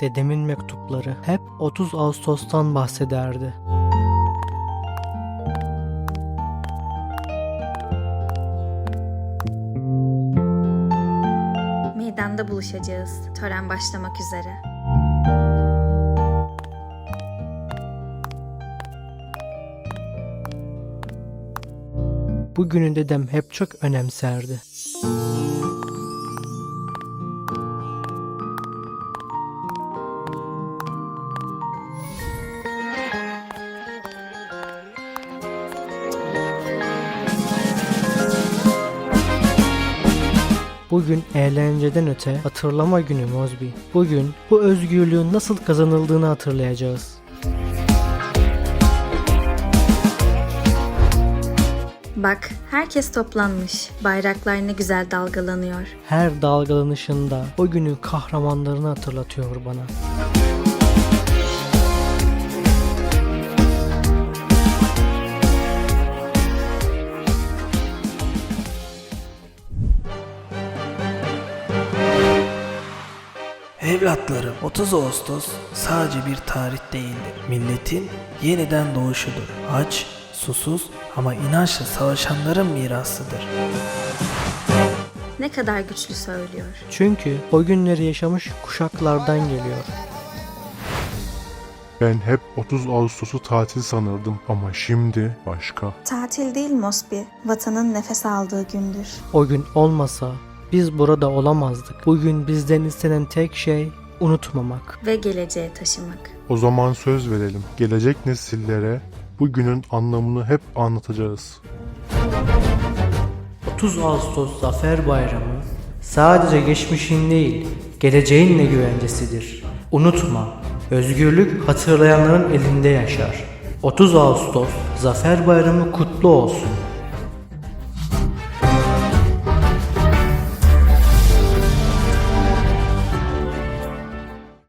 Dedemin mektupları hep 30 Ağustos'tan bahsederdi. Meydanda buluşacağız. Tören başlamak üzere. Bugünü dedem hep çok önemserdi. Bugün eğlenceden öte hatırlama günü Mosby. Bugün bu özgürlüğün nasıl kazanıldığını hatırlayacağız. Bak, herkes toplanmış. Bayraklar ne güzel dalgalanıyor. Her dalgalanışında o günün kahramanlarını hatırlatıyor bana. Evlatlarım 30 Ağustos sadece bir tarih değildir. Milletin yeniden doğuşudur. Aç, susuz ama inançla savaşanların mirasıdır. Ne kadar güçlü söylüyor. Çünkü o günleri yaşamış kuşaklardan geliyor. Ben hep 30 Ağustos'u tatil sanırdım ama şimdi başka. Tatil değil Mosby, vatanın nefes aldığı gündür. O gün olmasa biz burada olamazdık. Bugün bizden istenen tek şey unutmamak. Ve geleceğe taşımak. O zaman söz verelim. Gelecek nesillere bugünün anlamını hep anlatacağız. 30 Ağustos Zafer Bayramı sadece geçmişin değil, geleceğin de güvencesidir. Unutma, özgürlük hatırlayanların elinde yaşar. 30 Ağustos Zafer Bayramı kutlu olsun.